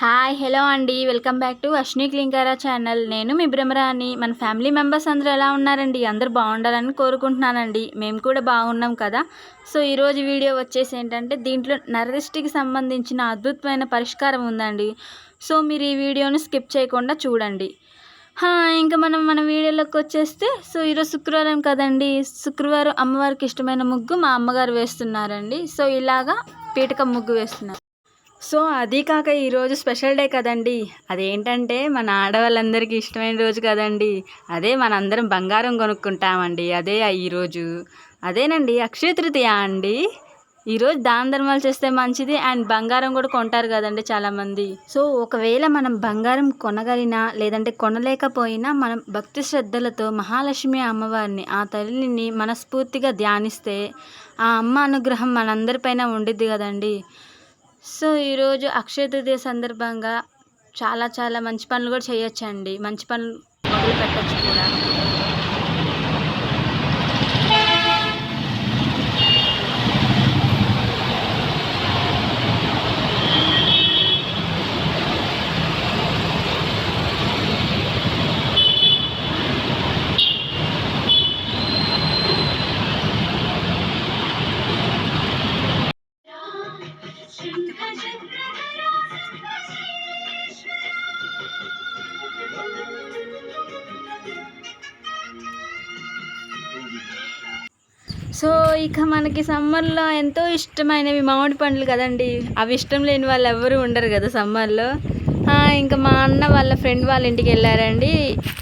Hi hello అండి. Welcome back to Ashni Klinkaara channel. నేను మీ బ్రహ్మరాణి మన ఫ్యామిలీ మెంబర్స్ అందరూ ఎలా ఉన్నారండి? అందరూ బాగుండాలని కోరుకుంటున్నానండి. మేము కూడా బాగున్నాం కదా. సో ఈరోజు వీడియో వచ్చేసి ఏంటంటే దీంట్లో నరదిష్టికి సంబంధించిన అద్భుతమైన పరిష్కారం ఉందండి. సో మీరు ఈ వీడియోని స్కిప్ చేయకుండా చూడండి. ఇంకా మనం మన వీడియోలోకి వచ్చేస్తే సో ఈరోజు శుక్రవారం కదండి. శుక్రవారం అమ్మవారికి ఇష్టమైన ముగ్గు మా అమ్మగారు వేస్తున్నారండి. సో ఇలాగా పీటక ముగ్గు వేస్తున్నారు. సో అది కాక ఈరోజు స్పెషల్ డే కదండి. అదేంటంటే మన ఆడవాళ్ళందరికీ ఇష్టమైన రోజు కదండి. అదే మనందరం బంగారం కొనుక్కుంటామండి. అదే ఈరోజు అదేనండి అక్షయ తృతీయ అండి. ఈరోజు దాన ధర్మాలు చేస్తే మంచిది అండ్ బంగారం కూడా కొంటారు కదండి చాలామంది. సో ఒకవేళ మనం బంగారం కొనగలిగినా లేదంటే కొనలేకపోయినా మనం భక్తి శ్రద్ధలతో మహాలక్ష్మి అమ్మవారిని ఆ తల్లిని మనస్ఫూర్తిగా ధ్యానిస్తే ఆ అమ్మ అనుగ్రహం మనందరిపైన ఉండిద్ది కదండి. సో ఈరోజు అక్షయ తృతీయ సందర్భంగా చాలా చాలా మంచి పనులు కూడా చేయొచ్చండి. మంచి పనులు మొదలు పెట్టచ్చు కూడా. సో ఇక మనకి సమ్మర్లో ఎంతో ఇష్టమైనవి మామిడి పండ్లు కదండి. అవి ఇష్టం లేని వాళ్ళు ఎవరు ఉండరు కదా సమ్మర్లో. ఇంకా మా అన్న వాళ్ళ ఫ్రెండ్ వాళ్ళ ఇంటికి వెళ్ళారండి.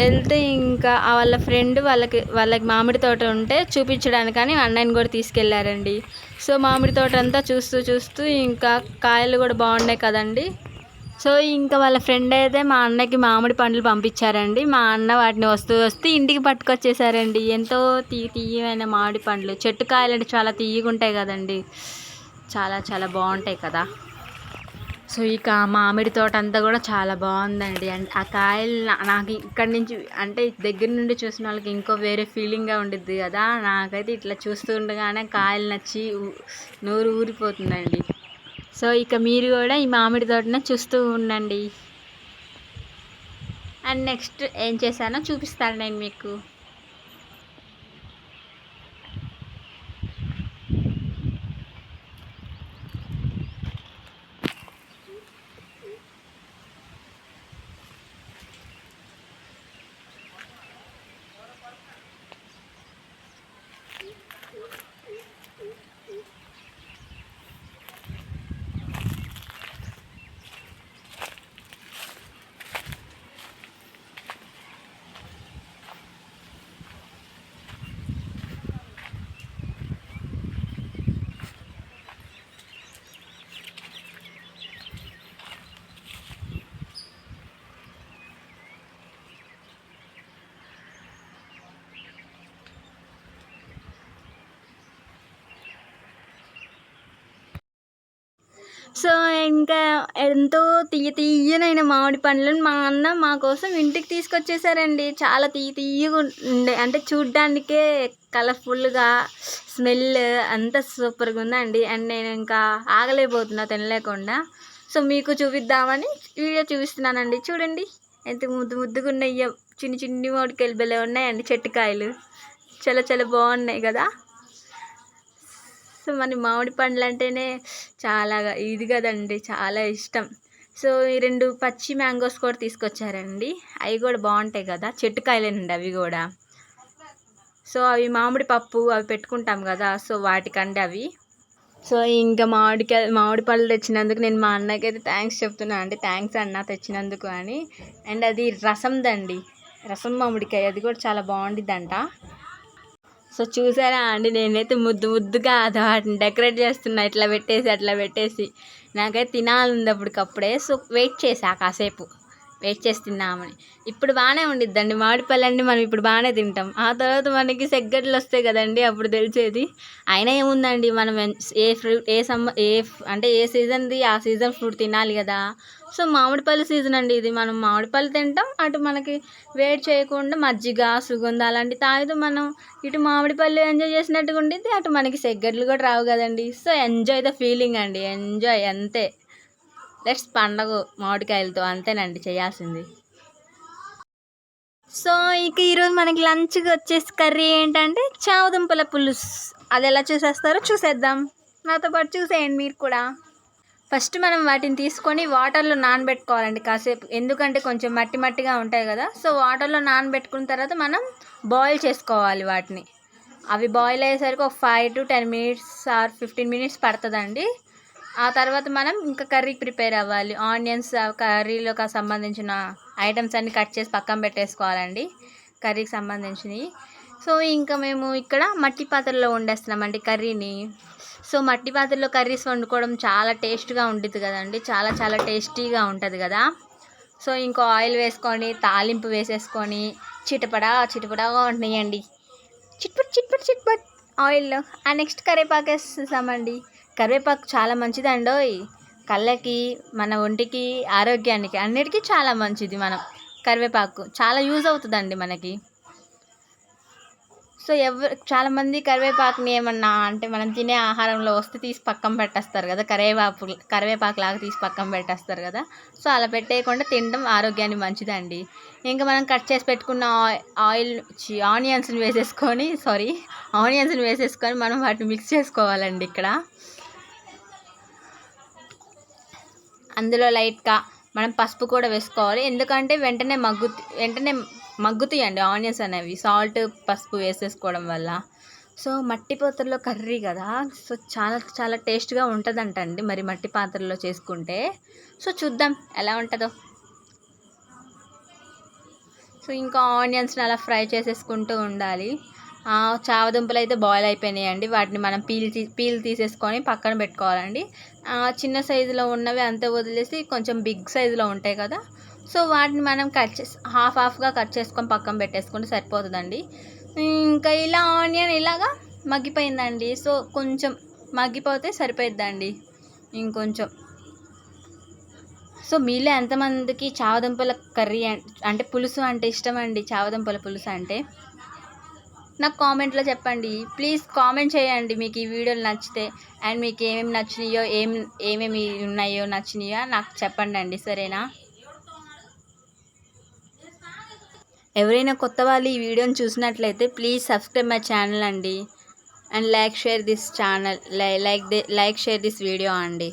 వెళ్తే ఇంకా వాళ్ళ ఫ్రెండ్ వాళ్ళకి వాళ్ళకి మామిడి తోట ఉంటే చూపించడానికని అన్నయ్యని కూడా తీసుకెళ్ళారండి సో మామిడి తోట అంతా చూస్తూ చూస్తూ ఇంకా కాయలు కూడా బాగున్నాయి కదండి. సో ఇంకా వాళ్ళ ఫ్రెండ్ అయితే మా అన్నకి మామిడి పండ్లు పంపించారండి. మా అన్న వాటిని వస్తూ వస్తూ ఇంటికి పట్టుకొచ్చేసారండి. ఎంతో తీయ తీయమైన మామిడి పండ్లు. చెట్టు కాయలు అంటే చాలా తీయగా ఉంటాయి కదండి. చాలా చాలా బాగుంటాయి కదా. సో ఇక మామిడి తోట అంతా కూడా చాలా బాగుందండి. అండ్ ఆ కాయలు నాకు ఇక్కడి నుంచి అంటే దగ్గర నుండి చూసిన వాళ్ళకి ఇంకో వేరే ఫీలింగ్గా ఉండిద్ది కదా. నాకైతే ఇట్లా చూస్తూ ఉండగానే కాయలు నచ్చి నూరు నోరు ఊరిపోతుందండి. సో ఇక మీరు కూడా ఈ మామిడి తోటనే చూస్తూ ఉండండి. అండ్ నెక్స్ట్ ఏం చేశానో చూపిస్తాను నేను మీకు. సో ఇంకా ఎంతో తీయ తీయనైన మామిడి పండ్లను మా అన్న మా కోసం ఇంటికి తీసుకొచ్చేసారండి. చాలా తీయ తీయగా ఉండే అంటే చూడ్డానికే కలర్ఫుల్గా స్మెల్ అంతా సూపర్గా ఉందండి. అండ్ నేను ఇంకా ఆగలేకపోతున్నా తినలేకుండా. సో మీకు చూపిద్దామని వీడియో చూపిస్తున్నానండి. చూడండి ఎంత ముద్దు ముద్దుగా ఉన్నాయో. చిన్ని చిన్ని మామిడికాయలు భలే ఉన్నాయండి చెట్టుకాయలు. చాలా చాలా బాగున్నాయి కదా. సో మన మామిడి పండ్లు అంటేనే చాలా ఇది కదండి చాలా ఇష్టం. సో ఈ రెండు పచ్చి మ్యాంగోస్ కూడా తీసుకొచ్చారండి. అవి కూడా బాగుంటాయి కదా చెట్టు కాయలేనండి అవి కూడా. సో అవి మామిడి పప్పు అవి పెట్టుకుంటాం కదా సో వాటికండి అవి. సో ఇంకా మామిడికాయ మామిడి పళ్ళు తెచ్చినందుకు నేను మా అన్నకి అయితే థ్యాంక్స్ చెప్తున్నాను అండి. థ్యాంక్స్ అన్న తెచ్చినందుకు అని. అండ్ అది రసందండి రసం మామిడికాయ అది కూడా చాలా బాగుండిద్దంట. సో చూసారా అండి నేనైతే ముద్దు ముద్దుగా వాటిని డెకరేట్ చేస్తున్నా ఇట్లా పెట్టేసి అట్లా పెట్టేసి. నాకైతే తినాలంది అప్పటికప్పుడే సో వెయిట్ చేసా కాసేపు. వెయిట్ చేసి తిన్నామని. ఇప్పుడు బాగానే ఉండిద్దండి. మామిడిపళ్ళండి మనం ఇప్పుడు బాగానే తింటాం. ఆ తర్వాత మనకి సెగ్గట్లు వస్తాయి కదండి అప్పుడు తెలిసేది. అయినా ఏముందండి మనం ఏ ఫ్రూట్ ఏ సమ్మ ఏ అంటే ఏ సీజన్ది ఆ సీజన్ ఫ్రూట్ తినాలి కదా. సో మామిడిపళ్ళు సీజన్ అండి ఇది. మనం మామిడిపల్లి తింటాం అటు మనకి వేడి చేయకుండా మజ్జిగ సుగంధ అలాంటివి తాగితే మనం ఇటు మామిడిపళ్ళు ఎంజాయ్ చేసినట్టుగా ఉండిద్ది అటు మనకి సెగ్గట్లు కూడా రావు కదండి. సో ఎంజాయ్ ద ఫీలింగ్ అండి. ఎంజాయ్ అంతే. లెట్స్ పండగ మామిడికాయలతో అంతేనండి చేయాల్సింది. సో ఇక ఈరోజు మనకి లంచ్కి వచ్చేసి కర్రీ ఏంటంటే చావదుంపల పులుసు. అది ఎలా చూసేస్తారో చూసేద్దాం. నాతో పాటు చూసేయండి మీరు కూడా. ఫస్ట్ మనం వాటిని తీసుకొని వాటర్లో నానబెట్టుకోవాలండి కాసేపు. ఎందుకంటే కొంచెం మట్టి మట్టిగా ఉంటాయి కదా. సో వాటర్లో నానబెట్టుకున్న తర్వాత మనం బాయిల్ చేసుకోవాలి వాటిని. అవి బాయిల్ అయ్యేసరికి ఒక five to ten minutes or fifteen minutes పడుతుందండి. ఆ తర్వాత మనం ఇంకా కర్రీకి ప్రిపేర్ అవ్వాలి. ఆనియన్స్ కర్రీలోకి సంబంధించిన ఐటమ్స్ అన్ని కట్ చేసి పక్కన పెట్టేసుకోవాలండి. కర్రీకి సంబంధించినవి. సో ఇంకా మేము ఇక్కడ మట్టి పాత్రలో వండేస్తున్నామండి కర్రీని. సో మట్టి పాత్రలో కర్రీస్ వండుకోవడం చాలా టేస్ట్గా ఉంటుంది కదండి. చాలా చాలా టేస్టీగా ఉంటుంది కదా. సో ఇంకో ఆయిల్ వేసుకొని తాలింపు వేసేసుకొని చిటపడా చిటపడాగా ఉంటున్నాయండి చిట్పట్ చిట్పట్ చిట్పట్. ఆయిల్లో. ఆ నెక్స్ట్ కరివేపాకు వేసేసామండి కరివేపాకు చాలా మంచిదండోయ్ కళ్ళకి మన ఒంటికి ఆరోగ్యానికి అన్నిటికీ చాలా మంచిది మనం. కరివేపాకు చాలా యూజ్ అవుతుందండి మనకి. సో ఎవరు చాలామంది కరివేపాకుని ఏమన్నా అంటే మనం తినే ఆహారంలో వస్తే తీసి పక్కన పెట్టేస్తారు కదా కరివేపాకు కరివేపాకు లాగా తీసి పక్కన పెట్టేస్తారు కదా. సో అలా పెట్టేయకుండా తినడం ఆరోగ్యానికి మంచిదండి. ఇంకా మనం కట్ చేసి పెట్టుకున్న ఆయిల్ ఆనియన్స్ని వేసేసుకొని సారీ ఆనియన్స్ని వేసేసుకొని మనం వాటిని మిక్స్ చేసుకోవాలండి ఇక్కడ. అందులో లైట్గా మనం పసుపు కూడా వేసుకోవాలి. ఎందుకంటే వెంటనే మగ్గు వెంటనే మగ్గుతాయండి ఆనియన్స్ అనేవి. సాల్ట్ పసుపు వేసేసుకోవడం వల్ల. సో మట్టి పాత్రలో కర్రీ కదా. సో చాలా చాలా టేస్ట్గా ఉంటుందంటండి మరి మట్టి పాత్రలో చేసుకుంటే. సో చూద్దాం ఎలా ఉంటుందో. సో ఇంకా ఆనియన్స్ని అలా ఫ్రై చేసేసుకుంటూ ఉండాలి. చావదుంపలు అయితే బాయిల్ అయిపోయినాయండి. వాటిని మనం పీల్ తీ పీల్ తీసేసుకొని పక్కన పెట్టుకోవాలండి. చిన్న సైజులో ఉన్నవి అంతా వదిలేసి కొంచెం బిగ్ సైజులో ఉంటాయి కదా. సో వాటిని మనం కట్ చేసి హాఫ్ హాఫ్గా కట్ చేసుకొని పక్కన పెట్టేసుకుంటే సరిపోతుందండి. ఇంకా ఇలా ఆనియన్ ఇలాగా మగ్గిపోయిందండి. సో కొంచెం మగ్గిపోతే సరిపోయిద్దండి. ఇంకొంచెం. సో మీలో ఎంతమందికి చావదుంపల కర్రీ అంటే పులుసు అంటే ఇష్టం అండి చావదుంపల పులుసు అంటే? నాకు కామెంట్లో చెప్పండి. ప్లీజ్ కామెంట్ చేయండి మీకు ఈ వీడియోలు నచ్చితే. అండ్ మీకు ఏమేమి నచ్చినాయో ఏం ఏమేమి ఉన్నాయో నచ్చినాయో నాకు చెప్పండి అండి సరేనా? ఎవరైనా కొత్త వాళ్ళు ఈ వీడియోని చూసినట్లయితే ప్లీజ్ సబ్స్క్రైబ్ మై ఛానల్ అండి. And like share this channel like the like share this video అండి.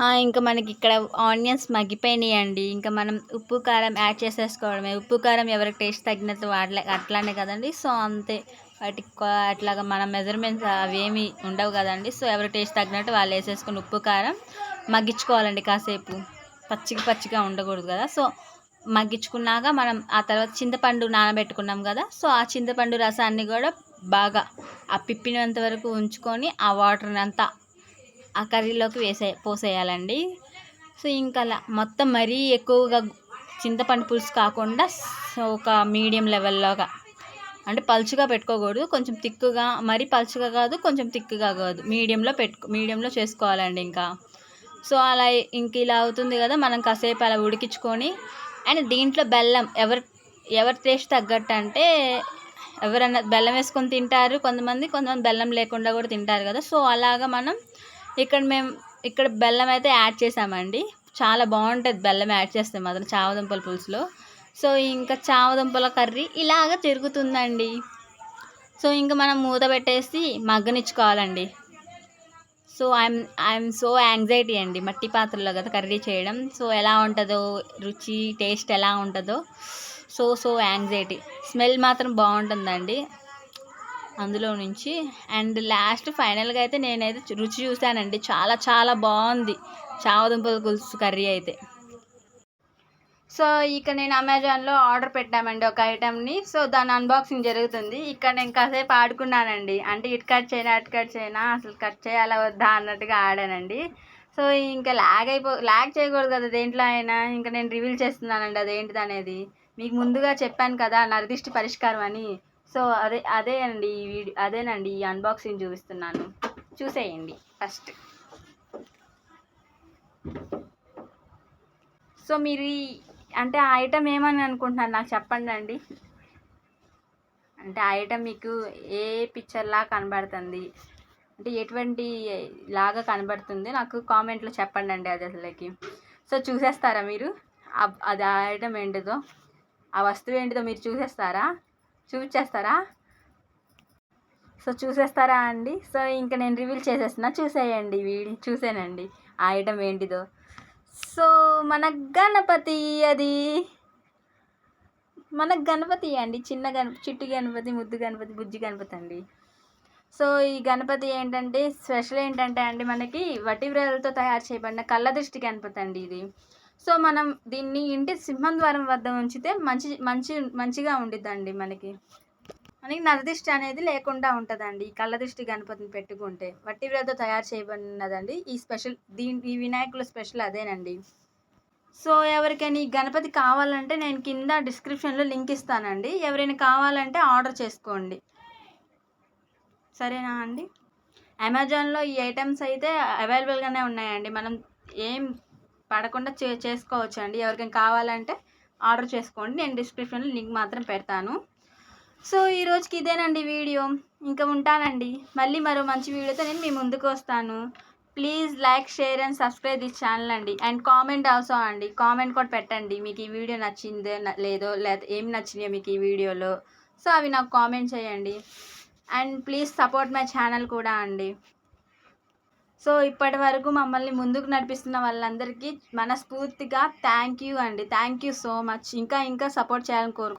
ఇంకా మనకి ఇక్కడ ఆనియన్స్ మగ్గిపోయినాయి అండి ఇంకా మనం ఉప్పు కారం యాడ్ చేసేసుకోవడమే. ఉప్పు కారం ఎవరికి టేస్ట్ తగ్గినట్టు వాడలే అట్లానే కదండి. సో అంతే. వాటికి అట్లాగా మన మెజర్మెంట్స్ అవేమి ఉండవు కదండి. సో ఎవరి టేస్ట్ తగ్గినట్టు వాళ్ళు వేసేసుకుని ఉప్పు కారం మగ్గించుకోవాలండి కాసేపు. పచ్చిగా పచ్చిగా ఉండకూడదు కదా. సో మగ్గించుకున్నాక మనం ఆ తర్వాత చింతపండు నానబెట్టుకున్నాం కదా. సో ఆ చింతపండు రసాన్ని కూడా బాగా ఆ పిప్పినంత వరకు ఉంచుకొని ఆ వాటర్ని అంతా ఆ కర్రీలోకి వేసే పోసేయాలండి. సో ఇంకా అలా మొత్తం మరీ ఎక్కువగా చింతపండు పులుసు కాకుండా ఒక మీడియం లెవెల్లోగా అంటే పలుచుగా పెట్టుకోకూడదు. కొంచెం తిక్కుగా మరీ పలుచుగా కాదు కొంచెం తిక్కుగా కాదు. మీడియంలో పెట్టుకో మీడియంలో చేసుకోవాలండి ఇంకా. సో అలా ఇంక ఇలా అవుతుంది కదా మనం కాసేపు అలా ఉడికించుకొని అండ్ దీంట్లో బెల్లం ఎవరు ఎవరి టేస్ట్ తగ్గట్టు అంటే ఎవరన్నా బెల్లం వేసుకొని తింటారు కొంతమంది కొంతమంది బెల్లం లేకుండా కూడా తింటారు కదా. సో అలాగా మనం ఇక్కడ మేము ఇక్కడ బెల్లం అయితే యాడ్ చేసామండి. చాలా బాగుంటుంది బెల్లం యాడ్ చేస్తే మాత్రం చావదుంపల పులుసులో. సో ఇంకా చావదుంపల కర్రీ ఇలాగ తిరుగుతుందండి సో ఇంకా మనం మూత పెట్టేసి మగ్గనిచ్చుకోవాలండి. So I'm I'm so anxiety అండి మట్టి పాత్రలో కదా కర్రీ చేయడం. సో ఎలా ఉంటుందో రుచి టేస్ట్ ఎలా ఉంటుందో సో సో యాంగ్జైటీ. స్మెల్ మాత్రం బాగుంటుందండి. అందులో నుంచి. అండ్ లాస్ట్ ఫైనల్గా అయితే నేనైతే రుచి చూశానండి చాలా చాలా బాగుంది. చావదుంపల పులుసు కర్రీ అయితే. సో ఇక నేను అమెజాన్లో ఆర్డర్ పెట్టామండి ఒక ఐటెంని. సో దాని అన్బాక్సింగ్ జరుగుతుంది. ఇక్కడ నేను కాసేపు ఆడుకున్నానండి. అంటే ఇటు కట్ చేయనా అటు కట్ చేయనా అసలు కట్ చేయాలా వద్దా అన్నట్టుగా ఆడానండి. సో ఇంకా లాగ్ అయిపో లాగ్ చేయకూడదు కదా దేంట్లో అయినా. ఇంకా నేను రివీల్ చేస్తున్నానండి అదేంటిది అనేది మీకు ముందుగా చెప్పాను కదా నరదిష్టి పరిష్కారం అని. సో అదే అదే అండి ఈ వీడియో అదేనండి ఈ అన్బాక్సింగ్ చూపిస్తున్నాను. చూసేయండి ఫస్ట్ సో మీరు అంటే ఆ ఐటమ్ ఏమని అనుకుంటున్నారు? నాకు చెప్పండి అండి. అంటే ఆ ఐటమ్ మీకు ఏ పిక్చర్లా కనబడుతుంది? అంటే ఎటువంటి లాగా కనబడుతుంది? నాకు కామెంట్లో చెప్పండి అండి అది అసలుకి. సో చూసేస్తారా మీరు? అది ఆ ఐటమ్ ఏంటిదో? ఆ వస్తువు ఏంటిదో మీరు చూసేస్తారా? చూపించేస్తారా? సో చూసేస్తారా అండి? సో ఇంకా నేను రివీల్ చేసేస్తున్నా. చూసేయండి వీడి చూసేనండి. ఆ ఐటమ్ ఏంటిదో. సో మన గణపతి అది. మన గణపతి అండి. చిన్న గణ చిట్టి గణపతి ముద్దు గణపతి బుజ్జి గణపతి అండి. సో ఈ గణపతి ఏంటంటే స్పెషల్ ఏంటంటే అండి మనకి వట్టి తయారు చేయబడిన కళ్ళ దృష్టి గణపతి అండి ఇది. సో మనం దీన్ని ఇంటి సింహం ద్వారం వద్ద ఉంచితే మంచి మంచి మంచిగా ఉండిద్దండి మనకి. మనకి నరదిష్టి అనేది లేకుండా ఉంటుందండి. ఈ కళ్ళ దృష్టి గణపతిని పెట్టుకుంటే. వట్టి వ్రేలతో తయారు చేయబడినదండి. ఈ స్పెషల్ దీని ఈ వినాయకుల స్పెషల్ అదేనండి. సో ఎవరికైనా ఈ గణపతి కావాలంటే నేను కింద డిస్క్రిప్షన్లో లింక్ ఇస్తానండి. ఎవరైనా కావాలంటే ఆర్డర్ చేసుకోండి. సరేనా అండి? అమెజాన్లో ఈ ఐటమ్స్ అయితే అవైలబుల్గానే ఉన్నాయండి. మనం ఏం పడకుండా చే చేసుకోవచ్చు అండి ఎవరికైనా కావాలంటే ఆర్డర్ చేసుకోండి. నేను డిస్క్రిప్షన్లో లింక్ మాత్రం పెడతాను. సో ఈ రోజుకి ఇదేనండి వీడియో. ఇంకా ఉంటానండి. మళ్ళీ మరో మంచి వీడియోతో నేను మీ ముందుకు వస్తాను. Please like share and subscribe this channel అండి. అండ్ కామెంట్ ఆల్సో అండి. కామెంట్ కూడా పెట్టండి. మీకు ఈ వీడియో నచ్చిందో లేదో లేదా ఏం నచ్చినాయో మీకు ఈ వీడియోలో. సో అవి నాకు కామెంట్ చేయండి. And please support my channel కూడా అండి. సో ఇప్పటి వరకు మమ్మల్ని ముందుకు నడిపిస్తున్న వాళ్ళందరికీ మనస్ఫూర్తిగా థ్యాంక్ యూ అండి. థ్యాంక్ యూ సో మచ్ ఇంకా ఇంకా సపోర్ట్ చేయాలని కోరుకు